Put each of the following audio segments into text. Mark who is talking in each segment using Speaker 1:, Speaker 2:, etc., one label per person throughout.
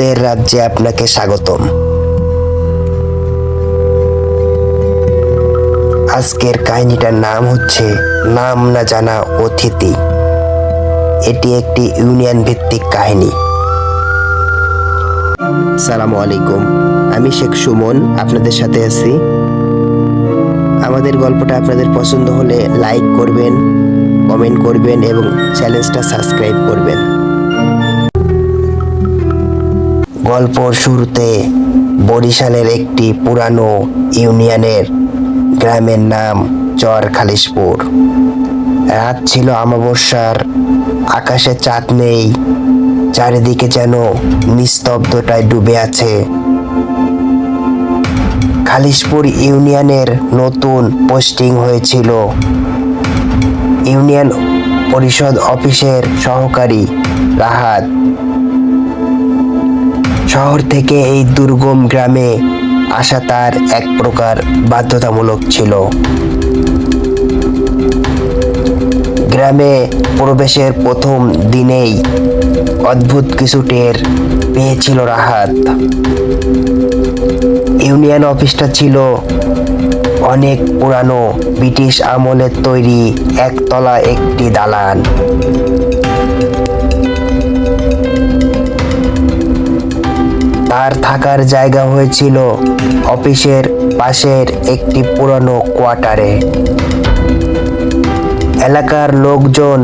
Speaker 1: ভূতের রাজ্যে আপনাকে স্বাগতম। আজকের কাহিনীটার নাম হচ্ছে নাম না জানা অতিথি। এটি একটি ইউনিয়ন ভিত্তিক কাহিনী। সালাম আলাইকুম, আমি শেখ সুমন, আপনাদের সাথে আছি। আমাদের গল্পটা আপনাদের পছন্দ হলে লাইক করবেন, কমেন্ট করবেন এবং চ্যানেলটা সাবস্ক্রাইব করবেন। গল্পর শুরুতে বরিশালের একটি পুরানো ইউনিয়নের গ্রামের নাম চর খালিশপুর রাত ছিল অমাবস্যার, আকাশে চাঁদ নেই, চারিদিকে যেন নিস্তব্ধতায় ডুবে আছে। খালিশপুর ইউনিয়নের নতুন পোস্টিং হয়েছিল। ইউনিয়ন পরিষদ অফিসের সহকারী রাহাত শহর থেকে এই দুর্গম গ্রামে আসা তার এক প্রকার বাধ্যতামূলক ছিল। গ্রামে প্রবেশের প্রথম দিনেই অদ্ভুত কিছু টের পেয়েছিল রাহাত। ইউনিয়ন অফিসটা ছিল অনেক পুরানো, ব্রিটিশ আমলের তৈরি একতলা একটি দালান। তার থাকার জায়গা হয়েছিল অফিসের পাশের একটি পুরনো কোয়ার্টারে। এলাকার লোকজন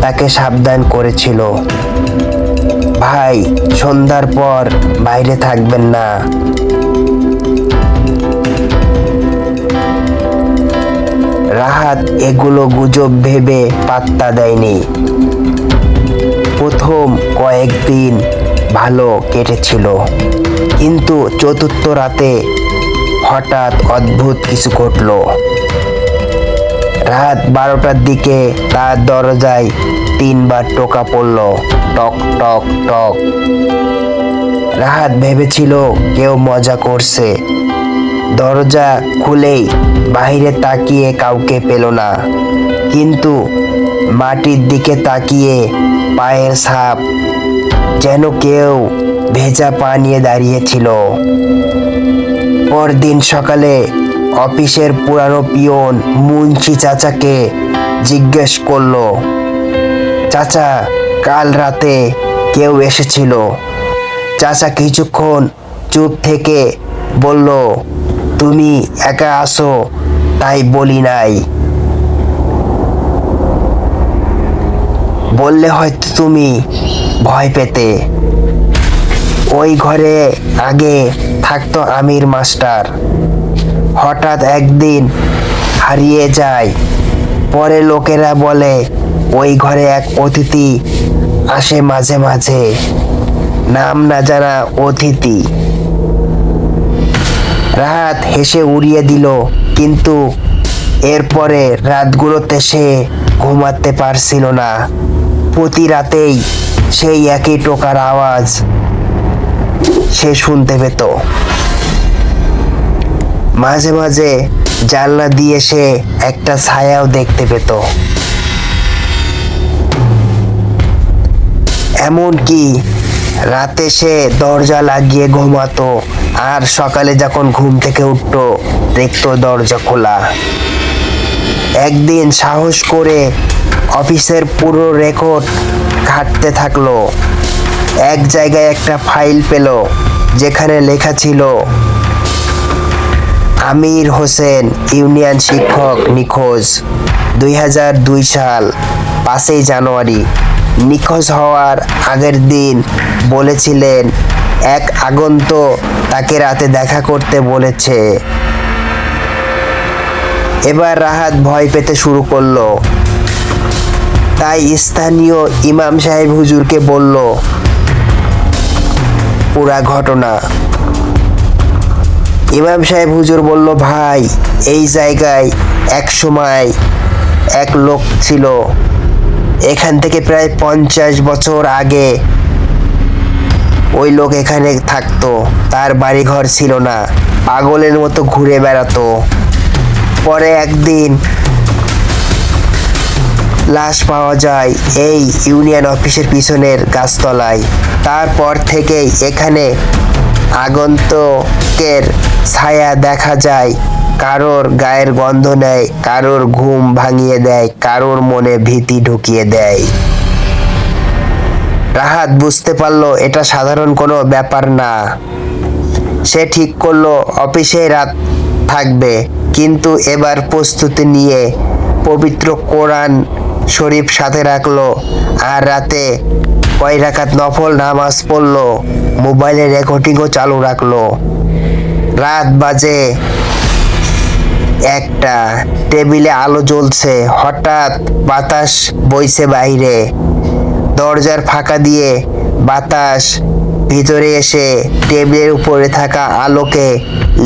Speaker 1: তাকে সাবধান করেছিল। ভাই, সন্ধ্যার পর বাইরে থাকবেন না। রাহাত এগুলো গুজব ভেবে পাত্তা দেয়নি। প্রথম কয়েকদিন ভালো কেটেছিল। কিন্তু চতুর্থ রাতে হঠাৎ অদ্ভুত কিছু ঘটল। রাত বারোটার দিকে তার দরজায় তিনবার টোকা পড়ল। টক টক টক। রাহাত ভেবেছিল কেউ মজা করছে। দরজা খুলেই বাইরে তাকিয়ে কাউকে পেল না। কিন্তু মাটির দিকে তাকিয়ে পায়ের ছাপ যেন কেউ ভেজা পা নিয়ে দাঁড়িয়েছিল পরদিন সকালে অফিসের পুরানো পিয়ন মুন্সি চাচাকে জিজ্ঞেস করল, চাচা, কাল রাতে কেউ এসেছিল? চাচা কিছুক্ষণ চুপ থেকে বলল, তুমি একা আসো, তাই বলি নাই। বললে হয়তো তুমি ভয় পেতে। ওই ঘরে আগে থাকতো আমির মাস্টার। হঠাৎ একদিন হারিয়ে যায়। পরে লোকেরা বলে, ওই ঘরে এক অতিথি আসে মাঝে মাঝে। নাম না জানা অতিথি। রাত হেসে উড়িয়ে দিল, কিন্তু এরপরে রাতগুলোতে সে ঘুমাতে পারছিল না। প্রতি রাতেই সেই একই টোকার আওয়াজ সে শুনতে পেত। মাঝে মাঝে জানলা দিয়ে সে একটা ছায়াও দেখতে পেত। এমনকি রাতে সে দরজা লাগিয়ে ঘুমাতো আর সকালে যখন ঘুম থেকে উঠতো, দেখতো দরজা খোলা। একদিন সাহস করে অফিসের পুরো রেকর্ড ঘাঁটতে থাকল। এক জায়গায় একটা ফাইল পেল, যেখানে লেখা ছিল, আমির হোসেন, ইউনিয়ন শিক্ষক, নিখোঁজ। দুই হাজার দুই সাল, পাঁচই জানুয়ারি। নিখোঁজ হওয়ার আগের দিন বলেছিলেন, এক আগন্ত তাকে রাতে দেখা করতে বলেছে। এবার রাহাত ভয় পেতে শুরু করল। তাই স্থানীয় ইমাম সাহেব হুজুরকে বলল, পুরা ঘটনা। ইমাম সাহেব হুজুর বলল, ভাই, এই জায়গায় এক সময় এক লোক ছিল। এখান থেকে প্রায় পঞ্চাশ বছর আগে ওই লোক এখানে থাকতো। তার বাড়িঘর ছিল না। পাগলের মতো ঘুরে বেড়াতো। পরে একদিন লাশ পাওয়া যায় এই ইউনিয়ন অফিসের পিছনের গাছতলায়। তারপর থেকেই এখানে আগন্তকের ছায়া দেখা যায়। কারোর গায়ের গন্ধ নেয়, কারোর ঘুম ভাঙিয়ে দেয়, কারোর মনে ভীতি ঢুকিয়ে দেয়। রাহাত বুঝতে পারল এটা সাধারণ কোনো ব্যাপার না। সে ঠিক করল, অফিসে রাত থাকবে, কিন্তু এবার প্রস্তুতি নিয়ে পবিত্র কোরআন শরীফ সাথে রাখল আর রাতে কয় রাখাত নফল নামাজ পড়ল, মোবাইলে রেকর্ডিংও চালু রাখল। রাত বাজে একটা, টেবিলে আলো জ্বলছে, হঠাৎ বাতাস বইছে বাইরে। দরজার ফাঁকা দিয়ে বাতাস ভিতরে এসে টেবিলের উপরে থাকা আলোকে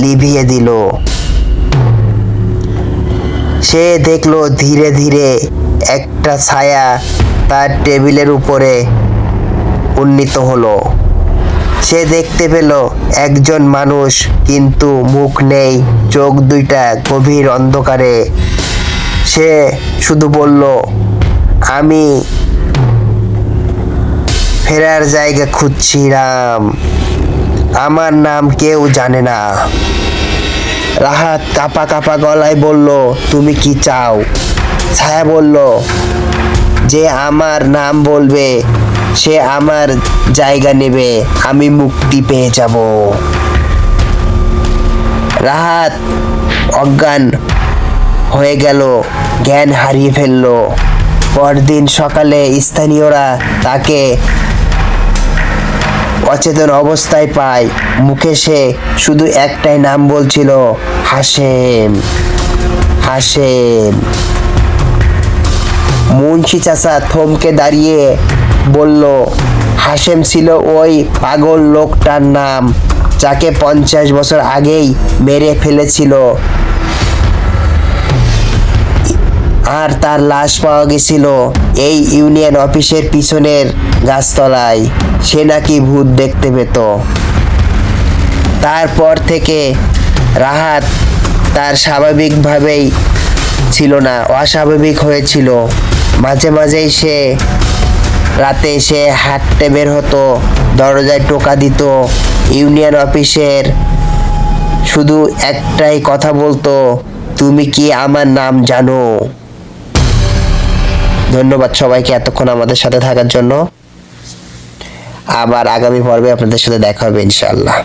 Speaker 1: লিভিয়ে দিল। সে দেখল ধীরে ধীরে একটা ছায়া তার টেবিলের উপরে উন্নীত হলো। সে দেখতে পেল একজন মানুষ, কিন্তু মুখ নেই, চোখ দুইটা গভীর অন্ধকারে। সে শুধু বলল, আমি ফেরার জায়গা খুঁজছিলাম। আমার নাম কেউ জানে না। রাহাত কাপা কাপা গলায় বলল, তুমি কি চাও? ছায়া বলল, যে আমার নাম বলবে, সে আমার জায়গা নেবে, আমি মুক্তি পেয়ে যাব। রাহাত অজ্ঞান হয়ে গেল, জ্ঞান হারিয়ে ফেলল। পরদিন সকালে স্থানীয়রা তাকে অচেতন অবস্থায় পায়। মুখে সে শুধু একটাই নাম বলছিল হাসেম হাসেম মুন্সি চাচা থমকে দাঁড়িয়ে বলল হাসেম ছিল ওই পাগল লোকটার নাম যাকে পঞ্চাশ বছর আগেই মেরে ফেলেছিল। আর তার লাশ পাওয়া গেছিল এই ইউনিয়ন অফিসের পিছনের গাছতলায়। সে নাকি ভূত দেখতে পেত। তারপর থেকে রাহাত তার স্বাভাবিকভাবেই ছিল না, অস্বাভাবিক হয়েছিল। মাঝে মাঝেই সে রাতে সে হাঁটতে বের হতো, দরজায় টোকা দিত, ইউনিয়ন অফিসের শুধু একটাই কথা বলতো, তুমি কি আমার নাম জানো? ধন্যবাদ সবাইকে এতক্ষণ আমাদের সাথে থাকার জন্য। আবার আগামী পর্বে আপনাদের সাথে দেখা হবে ইনশাআল্লাহ।